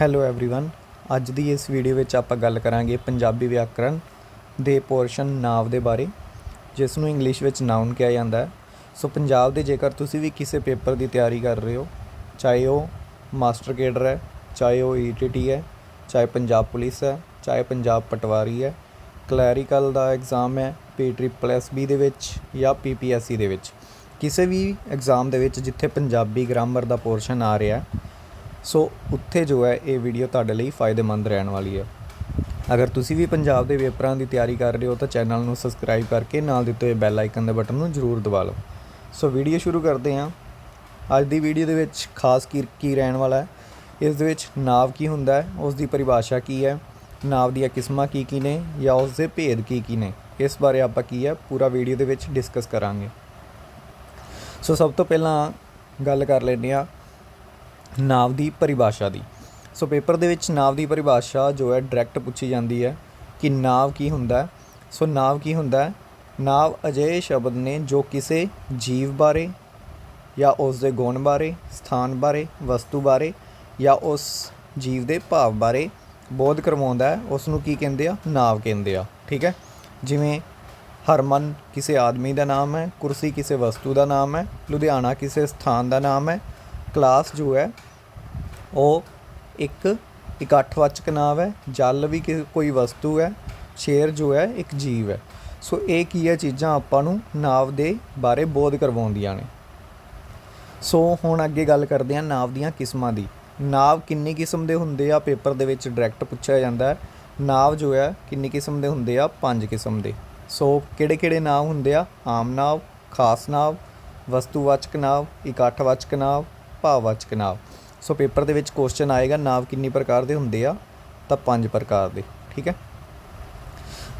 Hello everyone ਅੱਜ ਦੀ ਇਸ video ਵਿੱਚ ਆਪਾਂ ਗੱਲ ਕਰਾਂਗੇ ਪੰਜਾਬੀ ਵਿਆਕਰਣ ਦੇ ਪੋਰਸ਼ਨ ਨਾਂਵ ਦੇ ਬਾਰੇ ਜਿਸ ਨੂੰ ਇੰਗਲਿਸ਼ ਵਿੱਚ ਨਾਉਨ ਕਿਹਾ ਜਾਂਦਾ ਹੈ ਸੋ ਪੰਜਾਬ ਦੇ ਜੇਕਰ ਤੁਸੀਂ ਵੀ ਕਿਸੇ ਪੇਪਰ ਦੀ ਤਿਆਰੀ ਕਰ ਰਹੇ ਹੋ ਚਾਹੇ ਉਹ ਮਾਸਟਰ ਕੇਡਰ ਹੈ ਚਾਹੇ ਉਹ ਈਟੀਟੀ ਹੈ ਚਾਹੇ ਪੰਜਾਬ ਪੁਲਿਸ ਹੈ ਚਾਹੇ ਪੰਜਾਬ ਪਟਵਾਰੀ ਹੈ ਕਲੈਰੀਕਲ ਦਾ ਐਗਜ਼ਾਮ ਹੈ ਪੀ ਟ੍ਰਿਪਲ ਐਸ ਬੀ ਦੇ ਵਿੱਚ ਜਾਂ ਪੀਪੀਐਸਸੀ ਦੇ ਵਿੱਚ ਕਿਸੇ ਵੀ ਐਗਜ਼ਾਮ ਦੇ ਵਿੱਚ ਜਿੱਥੇ ਪੰਜਾਬੀ ਗ੍ਰਾਮਰ ਦਾ ਪੋਰਸ਼ਨ ਆ ਰਿਹਾ ਹੈ ਸੋ ਉੱਥੇ ਜੋ ਹੈ, ਇਹ ਵੀਡੀਓ ਤੁਹਾਡੇ ਲਈ ਫਾਇਦੇਮੰਦ ਰਹਿਣ ਵਾਲੀ ਹੈ। ਅਗਰ ਤੁਸੀਂ ਵੀ ਪੰਜਾਬ ਦੇ ਪੇਪਰਾਂ ਦੀ ਤਿਆਰੀ ਕਰ ਰਹੇ ਹੋ, ਤਾਂ ਚੈਨਲ ਨੂੰ ਸਬਸਕ੍ਰਾਈਬ ਕਰਕੇ ਨਾਲ ਦਿੱਤੇ ਹੋਏ ਬੈਲ ਆਈਕਨ ਦੇ ਬਟਨ ਨੂੰ ਜ਼ਰੂਰ ਦਬਾ ਲਓ। ਸੋ ਵੀਡੀਓ ਸ਼ੁਰੂ ਕਰਦੇ ਹਾਂ। ਅੱਜ ਦੀ ਵੀਡੀਓ ਦੇ ਵਿੱਚ ਖਾਸ ਕੀ ਕੀ ਰਹਿਣ ਵਾਲਾ ਹੈ? ਇਸ ਦੇ ਵਿੱਚ ਨਾਵ ਕੀ ਹੁੰਦਾ ਹੈ? ਉਸ ਦੀ ਪਰਿਭਾਸ਼ਾ ਕੀ ਹੈ? ਨਾਵ ਦੀਆਂ ਕਿਸਮਾਂ ਕੀ ਕੀ ਨੇ ਜਾਂ ਉਸ ਦੇ ਭੇਦ ਕੀ ਕੀ ਨੇ? ਇਸ ਬਾਰੇ ਆਪਾਂ ਕੀ ਹੈ? ਪੂਰਾ ਵੀਡੀਓ ਦੇ ਵਿੱਚ ਡਿਸਕਸ ਕਰਾਂਗੇ। ਸੋ ਸਭ ਤੋਂ ਪਹਿਲਾਂ ਗੱਲ ਕਰ ਲੈਂਦੇ ਹਾਂ ਨਾਵ ਦੀ ਪਰਿਭਾਸ਼ਾ ਦੀ। ਸੋ ਪੇਪਰ ਦੇ ਵਿੱਚ ਨਾਵ ਦੀ ਪਰਿਭਾਸ਼ਾ ਜੋ ਹੈ ਡਾਇਰੈਕਟ ਪੁੱਛੀ ਜਾਂਦੀ ਹੈ ਕਿ ਨਾਵ ਕੀ ਹੁੰਦਾ ਸੋ ਨਾਵ ਕੀ ਹੁੰਦਾ ਹੈ? ਨਾਵ ਅਜਿਹੇ ਸ਼ਬਦ ਨੇ ਜੋ ਕਿਸੇ ਜੀਵ ਬਾਰੇ ਜਾਂ ਉਸ ਦੇ ਗੁਣ ਬਾਰੇ, ਸਥਾਨ ਬਾਰੇ, ਵਸਤੂ ਬਾਰੇ ਜਾਂ ਉਸ ਜੀਵ ਦੇ ਭਾਵ ਬਾਰੇ ਬੋਧ ਕਰਵਾਉਂਦਾ ਹੈ। ਉਸ ਨੂੰ ਕੀ ਕਹਿੰਦੇ ਆ? ਨਾਵ ਕਹਿੰਦੇ ਆ। ਠੀਕ ਹੈ? ਜਿਵੇਂ ਹਰਮਨ ਕਿਸੇ ਆਦਮੀ ਦਾ ਨਾਮ ਹੈ, ਕੁਰਸੀ ਕਿਸੇ ਵਸਤੂ ਦਾ ਨਾਮ ਹੈ, ਲੁਧਿਆਣਾ ਕਿਸੇ ਸਥਾਨ ਦਾ ਨਾਮ ਹੈ ਕਲਾਸ ਜੋ ਹੈ, ਉਹ ਇੱਕ ਇਕੱਠਵਾਚਕ ਨਾਮ ਹੈ, ਜਲ ਵੀ ਕਿ- ਕੋਈ ਵਸਤੂ ਹੈ, ਸ਼ੇਰ ਜੋ ਹੈ, ਇੱਕ ਜੀਵ ਹੈ। ਸੋ ਇਹ ਕੀ ਹੈ ਚੀਜ਼ਾਂ ਆਪਾਂ ਨੂੰ ਨਾਵ ਦੇ ਬਾਰੇ ਬੋਧ ਕਰਵਾਉਂਦੀਆਂ ਨੇ। ਸੋ ਹੁਣ ਅੱਗੇ ਗੱਲ ਕਰਦੇ ਹਾਂ ਨਾਵ ਦੀਆਂ ਕਿਸਮਾਂ ਦੀ। ਨਾਵ ਕਿੰਨੀ ਕਿਸਮ ਦੇ ਹੁੰਦੇ ਆ? ਪੇਪਰ ਦੇ ਵਿੱਚ ਡਾਇਰੈਕਟ ਪੁੱਛਿਆ ਜਾਂਦਾ ਹੈ। ਨਾਵ ਜੋ ਹੈ, ਕਿੰਨੀ ਕਿਸਮ ਦੇ ਹੁੰਦੇ ਆ? ਪੰਜ ਕਿਸਮ ਦੇ। ਸੋ ਕਿਹੜੇ ਕਿਹੜੇ ਨਾਵ ਹੁੰਦੇ ਆ? ਆਮ ਨਾਵ, ਖਾਸ ਨਾਵ, ਵਸਤੂਵਾਚਕ ਨਾਵ, ਇਕੱਠਵਾਚਕ ਨਾਵ ਭਾਵਵਾਚਕ ਨਾਵ। ਸੋ ਪੇਪਰ ਦੇ ਵਿੱਚ ਕੁਐਸਚਨ ਆਏਗਾ, ਨਾਵ ਕਿੰਨੀ ਪ੍ਰਕਾਰ ਦੇ ਹੁੰਦੇ ਆ, ਤਾਂ ਪੰਜ ਪ੍ਰਕਾਰ ਦੇ, ਠੀਕ ਹੈ?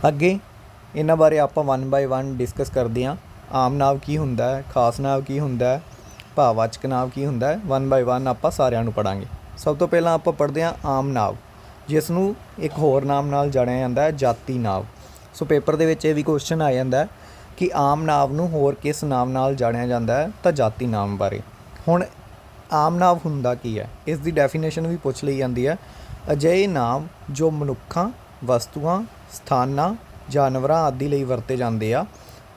ਅੱਗੇ ਇਹਨਾਂ ਬਾਰੇ ਆਪਾਂ ਵਨ ਬਾਏ ਵਨ ਡਿਸਕਸ ਕਰਦੇ ਹਾਂ। ਆਮ ਨਾਵ ਕੀ ਹੁੰਦਾ ਹੈ, ਖਾਸ ਨਾਵ ਕੀ ਹੁੰਦਾ ਹੈ, ਭਾਵਵਾਚਕ ਨਾਵ ਕੀ ਹੁੰਦਾ ਹੈ ਵਨ ਬਾਏ ਵਨ ਆਪਾਂ ਸਾਰਿਆਂ ਨੂੰ ਪੜਾਂਗੇ ਸਭ ਤੋਂ ਪਹਿਲਾਂ ਆਪਾਂ ਪੜ੍ਹਦੇ ਹਾਂ ਆਮ ਨਾਵ, ਜਿਸ ਨੂੰ ਇੱਕ ਹੋਰ ਨਾਮ ਨਾਲ ਜਾਣਿਆ ਜਾਂਦਾ ਹੈ, ਜਾਤੀ ਨਾਵ। ਸੋ ਪੇਪਰ ਦੇ ਵਿੱਚ ਇਹ ਵੀ ਕੁਐਸਚਨ ਆ ਜਾਂਦਾ ਹੈ ਕਿ ਆਮ ਨਾਵ ਨੂੰ ਹੋਰ ਕਿਸ ਨਾਮ ਨਾਲ ਜਾਣਿਆ ਜਾਂਦਾ ਹੈ, ਤਾਂ ਜਾਤੀ ਨਾਮ ਬਾਰੇ। ਹੁਣ ਆਮ ਨਾਮ ਹੁੰਦਾ ਕੀ ਹੈ? ਇਸ ਦੀ ਡੈਫੀਨੇਸ਼ਨ ਵੀ ਪੁੱਛ ਲਈ ਜਾਂਦੀ ਹੈ। ਅਜਿਹੇ ਨਾਮ ਜੋ ਮਨੁੱਖਾਂ, ਵਸਤੂਆਂ, ਸਥਾਨਾਂ, ਜਾਨਵਰਾਂ ਆਦਿ ਲਈ ਵਰਤੇ ਜਾਂਦੇ ਆ,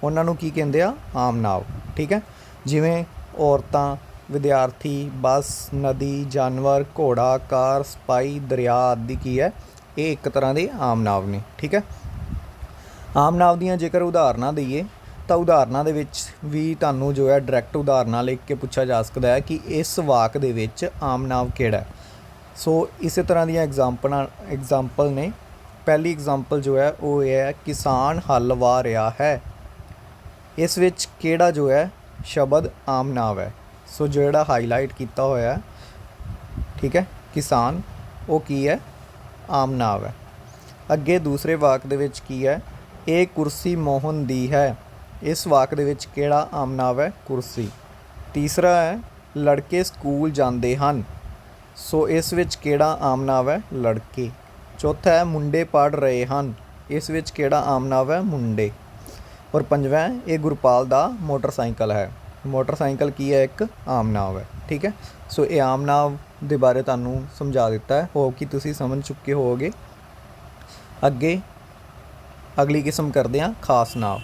ਉਹਨਾਂ ਨੂੰ ਕੀ ਕਹਿੰਦੇ ਆ? ਆਮ ਨਾਮ ਠੀਕ ਹੈ? ਜਿਵੇਂ ਔਰਤਾਂ, ਵਿਦਿਆਰਥੀ, ਬੱਸ, ਨਦੀ, ਜਾਨਵਰ, ਘੋੜਾ, ਕਾਰ ਸਪਾਈ ਦਰਿਆ ਆਦਿ ਕੀ ਹੈ? ਇਹ ਇੱਕ ਤਰ੍ਹਾਂ ਦੇ ਆਮ ਨਾਮ ਨੇ, ਠੀਕ ਹੈ? ਆਮ ਨਾਂਵ ਦੀਆਂ ਜੇਕਰ ਉਦਾਹਰਨਾਂ ਦਈਏ ਤਾਂ ਉਦਾਹਰਨਾਂ ਦੇ ਵਿੱਚ ਵੀ ਤੁਹਾਨੂੰ ਜੋ ਹੈ ਡਾਇਰੈਕਟ ਉਦਾਹਰਨਾਂ ਲਿਖ ਕੇ ਪੁੱਛਿਆ ਜਾ ਸਕਦਾ ਹੈ ਕਿ ਇਸ ਵਾਕ ਦੇ ਵਿੱਚ ਆਮ ਨਾਂਵ ਕਿਹੜਾ ਹੈ। ਸੋ ਇਸੇ ਤਰ੍ਹਾਂ ਦੀਆਂ ਐਗਜ਼ਾਮਪਲਾਂ ਐਗਜ਼ਾਮਪਲ ਨੇ। ਪਹਿਲੀ ਐਗਜ਼ਾਮਪਲ ਜੋ ਹੈ ਉਹ ਇਹ ਹੈ, ਕਿਸਾਨ ਹੱਲ ਵਾ ਰਿਹਾ ਹੈ। ਇਸ ਵਿੱਚ ਕਿਹੜਾ ਜੋ ਹੈ ਸ਼ਬਦ ਆਮ ਨਾਂਵ ਹੈ। ਸੋ ਜਿਹੜਾ ਹਾਈਲਾਈਟ ਕੀਤਾ ਹੋਇਆ ਠੀਕ ਹੈ, ਕਿਸਾਨ, ਉਹ ਕੀ ਹੈ? ਆਮ ਨਾਂਵ ਹੈ। ਅੱਗੇ ਦੂਸਰੇ ਵਾਕ ਦੇ ਵਿੱਚ ਕੀ ਹੈ? ਇਹ ਕੁਰਸੀ ਮੋਹਨ ਦੀ ਹੈ। ਇਸ ਵਾਕ ਦੇ ਵਿੱਚ ਕਿਹੜਾ ਆਮ ਨਾਂਵ ਹੈ? ਕੁਰਸੀ। ਤੀਸਰਾ ਹੈ, ਲੜਕੇ ਸਕੂਲ ਜਾਂਦੇ ਹਨ। ਸੋ ਇਸ ਵਿੱਚ ਕਿਹੜਾ ਆਮਨਾਵ ਹੈ? ਲੜਕੇ। ਚੌਥਾ ਹੈ, ਮੁੰਡੇ ਪੜ ਰਹੇ ਹਨ। ਇਸ ਵਿੱਚ ਕਿਹੜਾ ਆਮਨਾਵ ਹੈ? ਮੁੰਡੇ। ਔਰ ਪੰਜਵਾਂ ਇਹ ਗੁਰਪਾਲ ਦਾ ਮੋਟਰਸਾਈਕਲ ਹੈ। ਮੋਟਰਸਾਈਕਲ ਕੀ ਹੈ? ਇੱਕ ਆਮ ਨਾਂਵ ਹੈ। ਠੀਕ ਹੈ? ਸੋ ਇਹ ਆਮ ਨਾਂਵ ਦੇ ਬਾਰੇ ਤੁਹਾਨੂੰ ਸਮਝਾ ਦਿੱਤਾ ਹੈ। ਹੋ ਕਿ ਤੁਸੀਂ ਸਮਝ ਚੁੱਕੇ ਹੋਵੋਗੇ? ਅੱਗੇ ਅਗਲੀ ਕਿਸਮ ਕਰਦੇ ਹਾਂ, ਖਾਸ ਨਾਂਵ।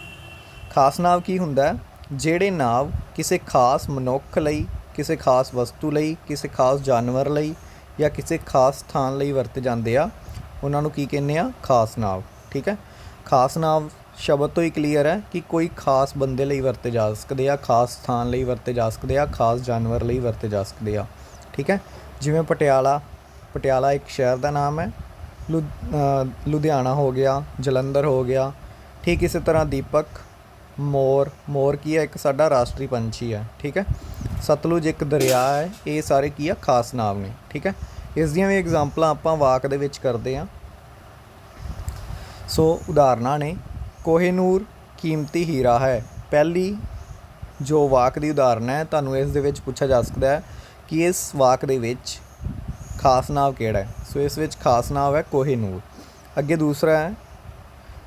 ਖਾਸ ਨਾਂਵ ਕੀ ਹੁੰਦਾ ਜਿਹੜੇ ਨਾਂਵ ਕਿਸੇ ਖਾਸ ਮਨੁੱਖ ਲਈ, ਕਿਸੇ ਖਾਸ ਵਸਤੂ ਲਈ, ਕਿਸੇ ਖਾਸ ਜਾਨਵਰ ਲਈ ਜਾਂ ਕਿਸੇ ਖਾਸ ਸਥਾਨ ਲਈ ਵਰਤੇ ਜਾਂਦੇ ਆ, ਉਹਨਾਂ ਨੂੰ ਕੀ ਕਹਿੰਦੇ ਆ? ਖਾਸ ਨਾਂਵ, ਠੀਕ ਹੈ? ਖਾਸ ਨਾਂਵ ਸ਼ਬਦ ਤੋਂ ਹੀ ਕਲੀਅਰ ਹੈ ਕਿ ਕੋਈ ਖਾਸ ਬੰਦੇ ਲਈ ਵਰਤੇ ਜਾ ਸਕਦੇ ਆ, ਖਾਸ ਸਥਾਨ ਲਈ ਵਰਤੇ ਜਾ ਸਕਦੇ ਆ, ਖਾਸ ਜਾਨਵਰ ਲਈ ਵਰਤੇ ਜਾ ਸਕਦੇ ਆ, ਠੀਕ ਹੈ? ਜਿਵੇਂ ਪਟਿਆਲਾ ਪਟਿਆਲਾ ਇੱਕ ਸ਼ਹਿਰ ਦਾ ਨਾਮ ਹੈ, ਲੁ ਲੁਧਿਆਣਾ ਹੋ ਗਿਆ, ਜਲੰਧਰ ਹੋ ਗਿਆ, ਠੀਕ ਇਸੇ ਤਰ੍ਹਾਂ ਦੀਪਕ ਮੋਰ ਮੋਰ ਕੀ ਹੈ? ਇੱਕ ਸਾਡਾ ਰਾਸ਼ਟਰੀ ਪੰਛੀ ਹੈ, ਠੀਕ ਹੈ? ਸਤਲੁਜ ਇੱਕ ਦਰਿਆ ਹੈ, ਇਹ ਸਾਰੇ ਕੀ ਆ? ਖਾਸ ਨਾਮ ਨੇ, ਠੀਕ ਹੈ? ਇਸ ਦੀਆਂ ਵੀ ਐਗਜ਼ਾਮਪਲਾਂ ਆਪਾਂ ਵਾਕ ਦੇ ਵਿੱਚ ਕਰਦੇ ਹਾਂ। ਸੋ ਉਦਾਹਰਨਾਂ ਨੇ, ਕੋਹੇਨੂਰ ਕੀਮਤੀ ਹੀਰਾ ਹੈ। ਪਹਿਲੀ ਜੋ ਵਾਕ ਦੀ ਉਦਾਹਰਨ ਹੈ, ਤੁਹਾਨੂੰ ਇਸ ਦੇ ਵਿੱਚ ਪੁੱਛਿਆ ਜਾ ਸਕਦਾ ਹੈ ਕਿ ਇਸ ਵਾਕ ਦੇ ਵਿੱਚ ਖਾਸ ਨਾਮ ਕਿਹੜਾ ਹੈ? ਸੋ ਇਸ ਵਿੱਚ ਖਾਸ ਨਾਮ ਹੈ ਕੋਹੇਨੂਰ। ਅੱਗੇ ਦੂਸਰਾ ਹੈ,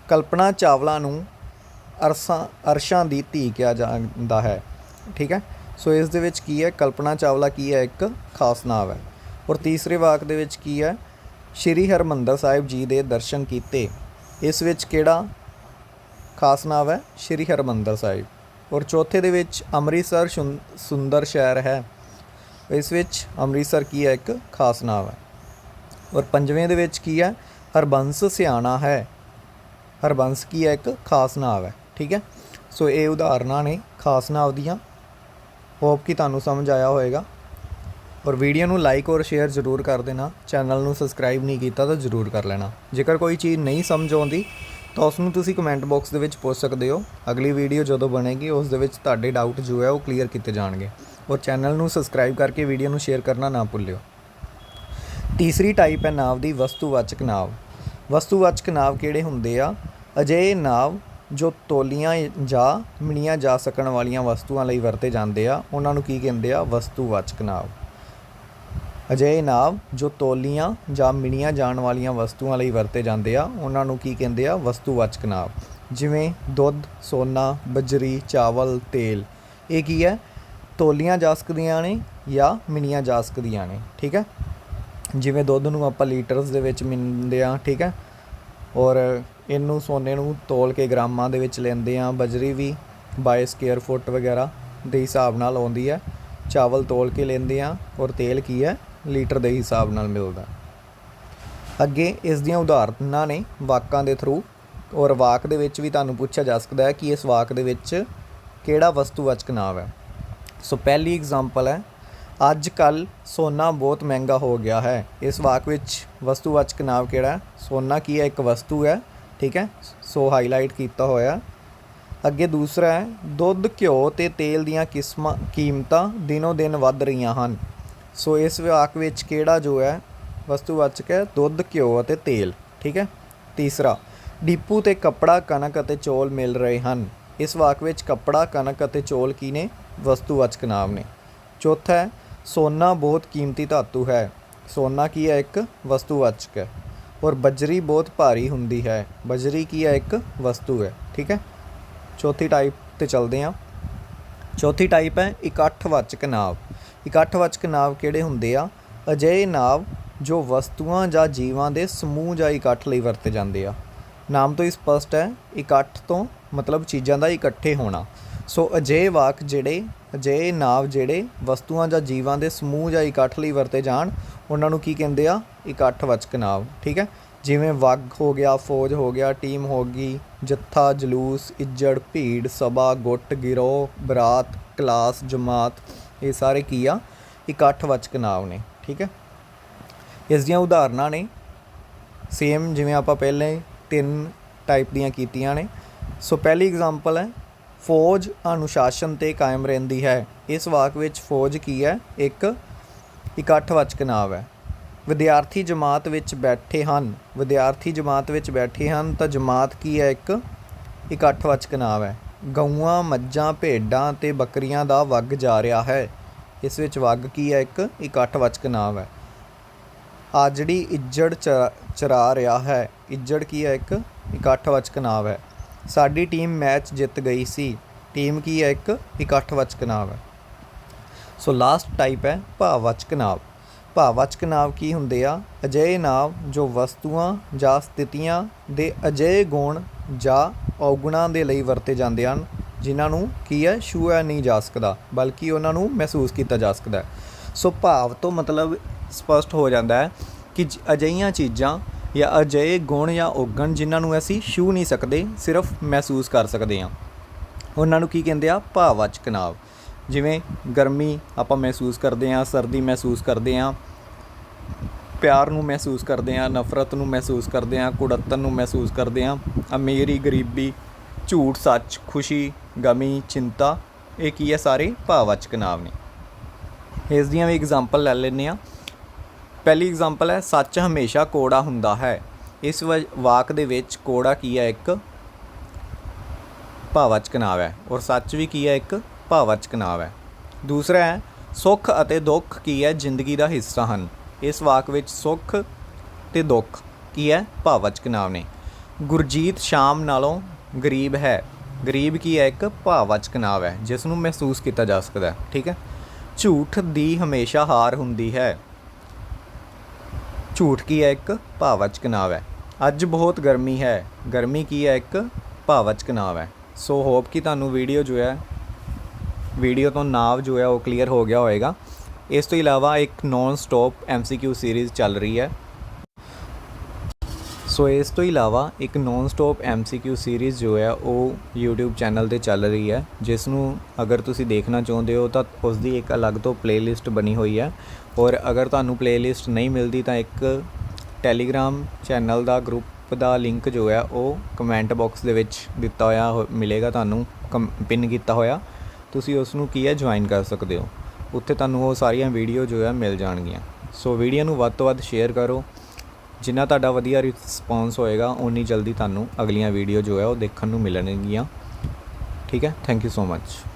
ਕਲਪਨਾ ਚਾਵਲਾ ਨੂੰ ਅਰਸਾਂ, ਅਰਸ਼ਾਂ ਦੀ ਧੀ ਕਿਹਾ ਜਾਂਦਾ ਹੈ। ਠੀਕ ਹੈ? ਸੋ ਇਸ ਦੇ ਵਿੱਚ ਕੀ ਹੈ? ਕਲਪਨਾ ਚਾਵਲਾ ਕੀ ਹੈ? ਇੱਕ ਖਾਸ ਨਾਮ ਹੈ। ਔਰ ਤੀਸਰੇ ਵਾਕ ਦੇ ਵਿੱਚ ਕੀ ਹੈ? ਸ਼੍ਰੀ ਹਰਮੰਦਰ ਸਾਹਿਬ ਜੀ ਦੇ ਦਰਸ਼ਨ ਕੀਤੇ। ਇਸ ਵਿੱਚ ਕਿਹੜਾ ਖਾਸ ਨਾਮ ਹੈ? ਸ਼੍ਰੀ ਹਰਮੰਦਰ ਸਾਹਿਬ। ਔਰ ਚੌਥੇ ਦੇ ਵਿੱਚ ਅੰਮ੍ਰਿਤਸਰ ਸ਼ੁੰ- ਸੁੰਦਰ ਸ਼ਹਿਰ ਹੈ। ਇਸ ਵਿੱਚ ਅੰਮ੍ਰਿਤਸਰ ਕੀ ਹੈ? ਇੱਕ ਖਾਸ ਨਾਮ ਹੈ। ਔਰ ਪੰਜਵੇਂ ਦੇ ਵਿੱਚ ਕੀ ਹੈ? ਹਰਬੰਸ ਸਿਆਣਾ ਹੈ। ਹਰਬੰਸ ਕੀ ਹੈ? ਇੱਕ ਖਾਸ ਨਾਮ ਹੈ। ਠੀਕ ਹੈ? ਸੋ ਇਹ ਉਦਾਹਰਨਾਂ ਨੇ, ਖਾਸ ਨਾਮ ਦੀਆਂ ਹੋਪ ਕਿ ਤੁਹਾਨੂੰ ਸਮਝ ਆਇਆ ਹੋਵੇਗਾ ਔਰ ਵੀਡੀਓ ਨੂੰ ਲਾਈਕ ਔਰ ਸ਼ੇਅਰ ਜ਼ਰੂਰ ਕਰ ਦੇਣਾ। ਚੈਨਲ ਨੂੰ ਸਬਸਕ੍ਰਾਈਬ ਨਹੀਂ ਕੀਤਾ ਤਾਂ ਜ਼ਰੂਰ ਕਰ ਲੈਣਾ। ਜੇਕਰ ਕੋਈ ਚੀਜ਼ ਨਹੀਂ ਸਮਝ ਆਉਂਦੀ, ਤਾਂ ਉਸ ਨੂੰ ਤੁਸੀਂ ਕਮੈਂਟ ਬਾਕਸ ਦੇ ਵਿੱਚ ਪੁੱਛ ਸਕਦੇ ਹੋ। ਅਗਲੀ ਵੀਡੀਓ ਜਦੋਂ ਬਣੇਗੀ, ਉਸ ਦੇ ਵਿੱਚ ਤੁਹਾਡੇ ਡਾਊਟ ਜੋ ਹੈ ਉਹ ਕਲੀਅਰ ਕੀਤੇ ਜਾਣਗੇ। ਔਰ ਚੈਨਲ ਨੂੰ ਸਬਸਕ੍ਰਾਈਬ ਕਰਕੇ ਵੀਡੀਓ ਨੂੰ ਸ਼ੇਅਰ ਕਰਨਾ ਨਾ ਭੁੱਲਿਓ। ਤੀਸਰੀ ਟਾਈਪ ਹੈ ਨਾਂਵ ਦੀ ਵਸਤੂਵਾਚਕ ਨਾਂਵ। ਵਸਤੂਵਾਚਕ ਨਾਂਵ ਕਿਹੜੇ ਹੁੰਦੇ ਆ? ਅਜਿਹੇ ਨਾਂਵ ਜੋ ਤੋਲੀਆਂ ਜਾਂ ਮਿਣੀਆਂ ਜਾ ਸਕਣ ਵਾਲੀਆਂ ਵਸਤੂਆਂ ਲਈ ਵਰਤੇ ਜਾਂਦੇ ਆ, ਉਹਨਾਂ ਨੂੰ ਕੀ ਕਹਿੰਦੇ ਆ? ਵਸਤੂਵਾਚਕ ਨਾਂਵ। ਅਜਿਹੇ ਨਾਂਵ ਜੋ ਤੋਲੀਆਂ ਜਾਂ ਮਿਣੀਆਂ ਜਾਣ ਵਾਲੀਆਂ ਵਸਤੂਆਂ ਲਈ ਵਰਤੇ ਜਾਂਦੇ ਆ, ਉਹਨਾਂ ਨੂੰ ਕੀ ਕਹਿੰਦੇ ਆ? ਵਸਤੂਵਾਚਕ ਨਾਂਵ। ਜਿਵੇਂ ਦੁੱਧ, ਸੋਨਾ, ਬਜਰੀ, ਚਾਵਲ, ਤੇਲ। ਇਹ ਕੀ ਹੈ? ਤੋਲੀਆਂ ਜਾ ਸਕਦੀਆਂ ਨੇ ਜਾਂ ਮਿਣੀਆਂ ਜਾ ਸਕਦੀਆਂ ਨੇ, ਠੀਕ ਹੈ? ਜਿਵੇਂ ਦੁੱਧ ਨੂੰ ਆਪਾਂ ਲੀਟਰਸ ਦੇ ਵਿੱਚ ਮਿਣਦੇ ਆ ਠੀਕ ਹੈ? ਔਰ ਇਹਨੂੰ ਸੋਨੇ ਨੂੰ ਤੋਲ ਕੇ ਗ੍ਰਾਮਾਂ ਦੇ ਵਿੱਚ ਲੈਂਦੇ ਆ ਬਜਰੀ ਵੀ ਬਾਈ ਸਕੁਅਰ ਫੁੱਟ ਵਗੈਰਾ ਦੇ ਹਿਸਾਬ ਨਾਲ ਆਉਂਦੀ ਹੈ। ਚਾਵਲ ਤੋਲ ਕੇ ਲੈਂਦੇ ਆ ਔਰ ਤੇਲ ਕੀ ਹੈ? ਲੀਟਰ ਦੇ ਹਿਸਾਬ ਨਾਲ ਮਿਲਦਾ। ਅੱਗੇ ਇਸ ਦੀਆਂ ਉਦਾਹਰਨਾਂ ਨੇ ਵਾਕਾਂ ਦੇ ਥਰੂ ਔਰ ਵਾਕ ਦੇ ਵਿੱਚ ਵੀ ਤੁਹਾਨੂੰ ਪੁੱਛਿਆ ਜਾ ਸਕਦਾ ਹੈ ਕਿ ਇਸ ਵਾਕ ਦੇ ਵਿੱਚ ਕਿਹੜਾ ਵਸਤੂਵਾਚਕ ਨਾਮ ਹੈ। ਸੋ ਪਹਿਲੀ ਐਗਜ਼ਾਮਪਲ ਹੈ ਅੱਜ ਕੱਲ ਸੋਨਾ ਬਹੁਤ ਮਹਿੰਗਾ ਹੋ ਗਿਆ ਹੈ। ਇਸ ਵਾਕ ਵਿੱਚ ਵਸਤੂਵਾਚਕ ਨਾਮ ਕਿਹੜਾ ਸੋਨਾ ਕੀ ਹੈ? ਇੱਕ ਵਸਤੂ ਹੈ। ਠੀਕ ਹੈ? ਸੋ ਹਾਈਲਾਈਟ ਕੀਤਾ ਹੋਇਆ। ਅੱਗੇ ਦੂਸਰਾ ਹੈ, ਦੁੱਧ, ਘਿਓ ਤੇ ਤੇਲ ਦੀਆਂ ਕਿਸਮਾਂ, ਕੀਮਤਾਂ ਦਿਨੋ ਦਿਨ ਵੱਧ ਰਹੀਆਂ ਹਨ। ਸੋ ਇਸ ਵਾਕ ਵਿੱਚ ਕਿਹੜਾ ਜੋ ਹੈ, ਵਸਤੂਵਾਚਕ ਹੈ? ਦੁੱਧ, ਘਿਓ ਅਤੇ ਤੇਲ। ਠੀਕ ਹੈ? ਤੀਸਰਾ, ਡਿਪੂ ਤੇ ਕੱਪੜਾ, ਕਣਕ ਅਤੇ ਚੌਲ ਮਿਲ ਰਹੇ ਹਨ। ਇਸ ਵਾਕ ਵਿੱਚ ਕੱਪੜਾ, ਕਣਕ ਅਤੇ ਚੌਲ ਕੀ ਨੇ? ਵਸਤੂਵਾਚਕ ਨਾਮ ਨੇ। ਚੌਥਾ ਹੈ, ਸੋਨਾ ਬਹੁਤ ਕੀਮਤੀ ਧਾਤੂ ਹੈ। ਸੋਨਾ ਕੀ ਹੈ? ਇੱਕ ਵਸਤੂਵਾਚਕ ਹੈ। ਔਰ ਬਜਰੀ ਬਹੁਤ ਭਾਰੀ ਹੁੰਦੀ ਹੈ। ਬਜਰੀ ਕੀ ਹੈ? ਇੱਕ ਵਸਤੂ ਹੈ, ਠੀਕ ਹੈ? ਚੌਥੀ ਟਾਈਪ ਤੇ ਚੱਲਦੇ ਹਾਂ। ਚੌਥੀ ਟਾਈਪ ਹੈ ਇਕੱਠਵਾਚਕ ਨਾਂਵ। ਇਕੱਠਵਾਚਕ ਨਾਂਵ ਕਿਹੜੇ ਹੁੰਦੇ ਆ? ਅਜਿਹੇ ਨਾਂਵ ਜੋ ਵਸਤੂਆਂ ਜਾਂ ਜੀਵਾਂ ਦੇ ਸਮੂਹ ਜਾਂ ਇਕੱਠ ਲਈ ਵਰਤੇ ਜਾਂਦੇ ਆ। ਨਾਮ ਤੋਂ ਹੀ ਸਪਸ਼ਟ ਹੈ, ਇਕੱਠ ਤੋਂ ਮਤਲਬ ਚੀਜ਼ਾਂ ਦਾ ਇਕੱਠੇ ਹੋਣਾ। ਸੋ ਅਜਿਹੇ ਵਾਕ ਜਿਹੜੇ, ਅਜਿਹੇ ਨਾਂਵ ਜਿਹੜੇ ਵਸਤੂਆਂ ਜਾਂ ਜੀਵਾਂ ਦੇ ਸਮੂਹ ਜਾਂ ਇਕੱਠ ਲਈ ਵਰਤੇ ਜਾਣ, ਉਹਨਾਂ ਨੂੰ ਕੀ ਕਹਿੰਦੇ ਆ? ਇਕੱਠ ਵਚਕ ਨਾਂਵ, ਠੀਕ ਹੈ? ਜਿਵੇਂ ਵਗ ਹੋ ਗਿਆ, ਫੌਜ ਹੋ ਗਿਆ, ਟੀਮ ਹੋ ਗਈ, ਜੱਥਾ, ਜਲੂਸ, ਇੱਜੜ, ਭੀੜ, ਸਭਾ, ਗੁੱਟ, ਗਿਰੋਹ, ਬਰਾਤ, ਕਲਾਸ, ਜਮਾਤ, ਇਹ ਸਾਰੇ ਕੀ ਆ? ਇਕੱਠ ਵਚਕ ਨਾਂਵ ਨੇ, ਠੀਕ ਹੈ? ਇਸ ਦੀਆਂ ਉਦਾਹਰਨਾਂ ਨੇ ਸੇਮ ਜਿਵੇਂ ਆਪਾਂ ਪਹਿਲੇ ਤਿੰਨ ਟਾਈਪ ਦੀਆਂ ਕੀਤੀਆਂ ਨੇ। ਸੋ ਪਹਿਲੀ ਐਗਜ਼ਾਮਪਲ ਹੈ, ਫੌਜ ਅਨੁਸ਼ਾਸਨ ਤੇ ਕਾਇਮ ਰਹਿੰਦੀ ਹੈ। ਇਸ ਵਾਕ ਵਿੱਚ ਫੌਜ ਕੀ ਹੈ? ਇੱਕ ਇਕੱਠ ਵਚਕ ਨਾਂਵ ਹੈ। ਵਿਦਿਆਰਥੀ ਜਮਾਤ ਵਿੱਚ ਬੈਠੇ ਹਨ। ਵਿਦਿਆਰਥੀ ਜਮਾਤ ਵਿੱਚ ਬੈਠੇ ਹਨ ਤਾਂ ਜਮਾਤ ਕੀ ਹੈ? ਇੱਕ ਇਕੱਠਵਾਚਕ ਨਾਂਵ ਹੈ। ਗਊਆਂ, ਮੱਝਾਂ, ਭੇਡਾਂ ਤੇ ਬੱਕਰੀਆਂ ਦਾ ਵੱਗ ਜਾ ਰਿਹਾ ਹੈ। ਇਸ ਵਿੱਚ ਵੱਗ ਕੀ ਹੈ? ਇੱਕ ਇਕੱਠਵਾਚਕ ਨਾਂਵ ਹੈ। ਆਜੜੀ ਇੱਜੜ ਚ- ਚਰਾ ਰਿਹਾ ਹੈ, ਇੱਜੜ ਕੀ ਹੈ? ਇੱਕ ਇਕੱਠਵਾਚਕ ਨਾਂਵ ਹੈ। ਸਾਡੀ ਟੀਮ ਮੈਚ ਜਿੱਤ ਗਈ ਸੀ। ਟੀਮ ਕੀ ਹੈ? ਇੱਕ ਇਕੱਠਵਾਚਕ ਨਾਂਵ ਹੈ। ਸੋ ਲਾਸਟ ਟਾਈਪ ਹੈ ਭਾਵਵਾਚਕ ਨਾਂਵ। ਭਾਵਵਾਚਕ ਨਾਂਵ ਕੀ ਹੁੰਦੇ ਆ? ਅਜਿਹੇ ਨਾਂਵ ਜੋ ਵਸਤੂਆਂ ਜਾਂ ਸਥਿਤੀਆਂ ਦੇ ਅਜਿਹੇ ਗੁਣ ਜਾਂ ਔਗੁਣਾਂ ਦੇ ਲਈ ਵਰਤੇ ਜਾਂਦੇ ਹਨ, ਜਿਨ੍ਹਾਂ ਨੂੰ ਕੀ ਹੈ? ਛੂਹਿਆ ਨਹੀਂ ਜਾ ਸਕਦਾ, ਬਲਕਿ ਉਹਨਾਂ ਨੂੰ ਮਹਿਸੂਸ ਕੀਤਾ ਜਾ ਸਕਦਾ ਸੋ ਭਾਵ ਤੋਂ ਮਤਲਬ ਸਪਸ਼ਟ ਹੋ ਜਾਂਦਾ ਹੈ ਕਿ ਜ- ਚੀਜ਼ਾਂ ਜਾਂ ਅਜਿਹੇ ਗੁਣ ਜਾਂ ਔਗਣ ਜਿਨ੍ਹਾਂ ਨੂੰ ਅਸੀਂ ਛੂ ਨਹੀਂ ਸਕਦੇ, ਸਿਰਫ ਮਹਿਸੂਸ ਕਰ ਸਕਦੇ ਹਾਂ। ਉਹਨਾਂ ਨੂੰ ਕੀ ਕਹਿੰਦੇ ਆ? ਭਾਵਵਾਚਕ ਨਾਂਵ ਜਿਵੇਂ ਗਰਮੀ ਆਪਾਂ ਮਹਿਸੂਸ ਕਰਦੇ ਹਾਂ, ਸਰਦੀ ਮਹਿਸੂਸ ਕਰਦੇ ਹਾਂ, ਪਿਆਰ ਨੂੰ ਮਹਿਸੂਸ ਕਰਦੇ ਹਾਂ, ਨਫ਼ਰਤ ਨੂੰ ਮਹਿਸੂਸ ਕਰਦੇ ਹਾਂ ਕੁੜੱਤਨ ਨੂੰ ਮਹਿਸੂਸ ਕਰਦੇ ਹਾਂ, ਅਮੀਰੀ, ਗਰੀਬੀ, ਝੂਠ, ਸੱਚ, ਖੁਸ਼ੀ, ਗਮੀ, ਚਿੰਤਾ, ਇਹ ਕੀ ਹੈ ਸਾਰੇ? ਭਾਵਵਾਚਕ ਨਾਂਵ ਨੇ। ਇਸ ਦੀਆਂ ਵੀ ਐਗਜ਼ਾਮਪਲ ਲੈ ਲੈਂਦੇ ਹਾਂ। ਪਹਿਲੀ ਐਗਜ਼ਾਮਪਲ ਹੈ, ਸੱਚ ਹਮੇਸ਼ਾ ਕੋੜਾ ਹੁੰਦਾ ਹੈ। ਇਸ ਵ- ਵਾਕ ਦੇ ਵਿੱਚ ਕੋੜਾ ਕੀ ਹੈ ਇੱਕ? ਭਾਵਵਾਚਕ ਨਾਂਵ ਹੈ। ਔਰ ਸੱਚ ਵੀ ਕੀ ਹੈ ਇੱਕ? ਭਾਵਵਾਚਕ ਨਾਂਵ ਹੈ। ਦੂਸਰਾ ਹੈ, ਸੁੱਖ ਅਤੇ ਦੁੱਖ ਕੀ ਹੈ? ਜ਼ਿੰਦਗੀ ਦਾ ਹਿੱਸਾ ਹਨ। ਇਸ ਵਾਕ ਵਿੱਚ ਸੁੱਖ ਤੇ ਦੁੱਖ ਕੀ ਹੈ? ਭਾਵਵਾਚਕ ਨਾਂਵ ਨੇ। ਗੁਰਜੀਤ ਸ਼ਾਮ ਨਾਲੋਂ ਗਰੀਬ ਹੈ। ਗਰੀਬ ਕੀ ਹੈ? ਇੱਕ ਭਾਵਵਾਚਕ ਨਾਂਵ ਹੈ, ਜਿਸ ਨੂੰ ਮਹਿਸੂਸ ਕੀਤਾ ਜਾ ਸਕਦਾ ਹੈ। ਠੀਕ ਹੈ? ਝੂਠ ਦੀ ਹਮੇਸ਼ਾ ਹਾਰ ਹੁੰਦੀ ਹੈ। ਝੂਠ ਕੀ ਹੈ? ਇੱਕ ਭਾਵਵਾਚਕ ਨਾਂਵ ਹੈ। ਅੱਜ ਬਹੁਤ ਗਰਮੀ ਹੈ। ਗਰਮੀ ਕੀ ਹੈ? ਇੱਕ ਭਾਵਵਾਚਕ ਨਾਂਵ ਹੈ। ਸੋ ਹੋਪ ਕਿ ਤੁਹਾਨੂੰ ਵੀਡੀਓ ਜੋ ਹੈ ਵੀਡੀਓ ਤੋਂ ਨਾਵ ਜੋ ਹੈ ਉਹ ਕਲੀਅਰ ਹੋ ਗਿਆ ਹੋਵੇਗਾ ਇਸ ਤੋਂ ਇਲਾਵਾ ਇੱਕ ਨੌਨ ਸਟਾਪ ਐਮਸੀਕਿਊ ਸੀਰੀਜ਼ ਚੱਲ ਰਹੀ ਹੈ। ਸੋ ਇਸ ਤੋਂ ਇਲਾਵਾ ਇੱਕ ਨੌਨ ਸਟਾਪ ਐਮਸੀਕਿਊ ਸੀਰੀਜ਼ ਜੋ ਹੈ ਉਹ YouTube ਚੈਨਲ ਤੇ ਚੱਲ ਰਹੀ ਹੈ, ਜਿਸ ਨੂੰ ਅਗਰ ਤੁਸੀਂ ਦੇਖਣਾ ਚਾਹੁੰਦੇ ਹੋ ਤਾਂ ਉਸ ਦੀ ਇੱਕ ਅਲੱਗ ਤੋਂ ਪਲੇਲਿਸਟ ਬਣੀ ਹੋਈ ਹੈ। ਔਰ ਅਗਰ ਤੁਹਾਨੂੰ ਪਲੇਲਿਸਟ ਨਹੀਂ ਮਿਲਦੀ ਤਾਂ ਇੱਕ ਟੈਲੀਗ੍ਰਾਮ ਚੈਨਲ ਦਾ ਗਰੁੱਪ ਦਾ ਲਿੰਕ ਜੋ ਹੈ ਉਹ ਕਮੈਂਟ ਬਾਕਸ ਦੇ ਵਿੱਚ ਦਿੱਤਾ ਹੋਇਆ ਹੋ- ਮਿਲੇਗਾ ਤੁਹਾਨੂੰ ਪਿੰਨ ਕੀਤਾ ਹੋਇਆ। ਤੁਸੀਂ ਉਸ ਨੂੰ ਕੀ ਹੈ ਜੁਆਇਨ ਕਰ ਸਕਦੇ ਹੋ? ਉੱਥੇ ਤੁਹਾਨੂੰ ਉਹ ਸਾਰੀਆਂ ਵੀਡੀਓ ਜੋ ਹੈ ਮਿਲ ਜਾਣਗੀਆਂ। ਸੋ ਵੀਡੀਓ ਨੂੰ ਵੱਧ ਤੋਂ ਵੱਧ ਸ਼ੇਅਰ ਕਰੋ। ਜਿੰਨਾ ਤੁਹਾਡਾ ਵਧੀਆ ਰਿਸਪੌਂਸ ਹੋਏਗਾ, ਓਨੀ ਜਲਦੀ ਤੁਹਾਨੂੰ ਅਗਲੀਆਂ ਵੀਡੀਓ ਜੋ ਹੈ ਉਹ ਦੇਖਣ ਨੂੰ ਮਿਲਣਗੀਆਂ। ਠੀਕ ਹੈ? Thank you so much